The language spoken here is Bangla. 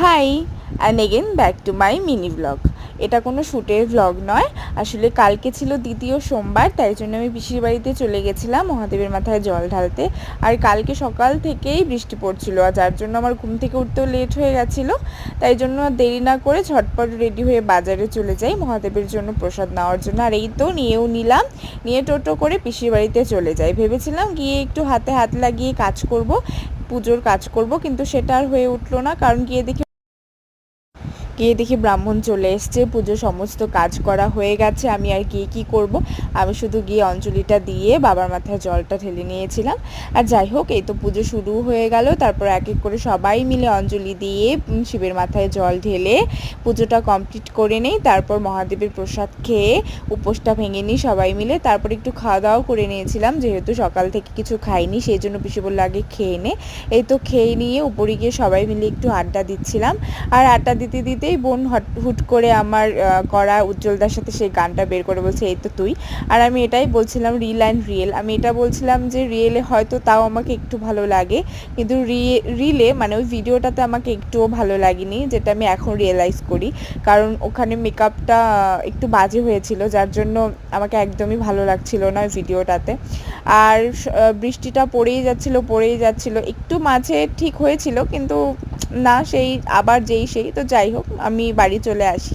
Hi and again back to my mini blog এটা কোনো শ্যুটের ব্লগ নয়। আসলে কালকে ছিল দ্বিতীয় সোমবার, তাই জন্য আমি পিসির বাড়িতে চলে গেছিলাম মহাদেবের মাথায় জল ঢালতে। আর কালকে সকাল থেকেই বৃষ্টি পড়ছিল, আর যার জন্য আমার ঘুম থেকে উঠতেও লেট হয়ে গেছিল। তাই জন্য দেরি না করে ঝটপট রেডি হয়ে বাজারে চলে যাই মহাদেবের জন্য প্রসাদ নেওয়ার জন্য। আর এই তো নিয়েও নিলাম, নিয়ে টোটো করে পিসির বাড়িতে চলে যাই। ভেবেছিলাম গিয়ে একটু হাতে হাত লাগিয়ে কাজ করব, পুজোর কাজ করব, কিন্তু সেটা আর হয়ে উঠল না, কারণ গিয়ে দেখি গিয়ে দেখি ব্রাহ্মণ চলে এসছে পুজো সমস্ত কাজ করা হয়ে গেছে, আমি আর গিয়ে কী করব? আমি শুধু গিয়ে অঞ্জলিটা দিয়ে বাবার মাথায় জলটা ঢেলে নিয়েছিলাম। আর যাই হোক, এই তো পুজো শুরু হয়ে গেল, তারপর এক এক করে সবাই মিলে অঞ্জলি দিয়ে শিবের মাথায় জল ঢেলে পুজোটা কমপ্লিট করে নেই, তারপর মহাদেবের প্রসাদ খেয়ে উপোসটা ভেঙে নিই সবাই মিলে, তারপর একটু খাওয়া দাওয়াও করে নিয়েছিলাম, যেহেতু সকাল থেকে কিছু খাইনি, সেই জন্য পিসি বলল আগে খেয়ে নে। এই তো খেয়ে নিয়ে উপরে গিয়ে সবাই মিলে একটু আড্ডা দিচ্ছিলাম। আর আড্ডা দিতে দিতে দিতেই বোন হট করে আমার করা উজ্জ্বলদার সাথে সেই গানটা বের করে বলছে, এই তো তুই। আর আমি এটাই বলছিলাম, রিল অ্যান্ড রিয়েল। আমি এটা বলছিলাম যে, রিয়েলে হয়তো তাও আমাকে একটু ভালো লাগে, কিন্তু রিলে মানে ওই ভিডিওটাতে আমাকে একটুও ভালো লাগেনি, যেটা আমি এখন রিয়েলাইজ করি। কারণ ওখানে মেকআপটা একটু বাজে হয়েছিল, যার জন্য আমাকে একদমই ভালো লাগছিল না ওই ভিডিওটাতে। আর বৃষ্টিটা পড়েই যাচ্ছিল পড়েই যাচ্ছিল। একটু মাঝে ঠিক হয়েছিল, কিন্তু না সেই আবার যেই সেই তো যাই হোক আমি বাড়ি চলে আসি।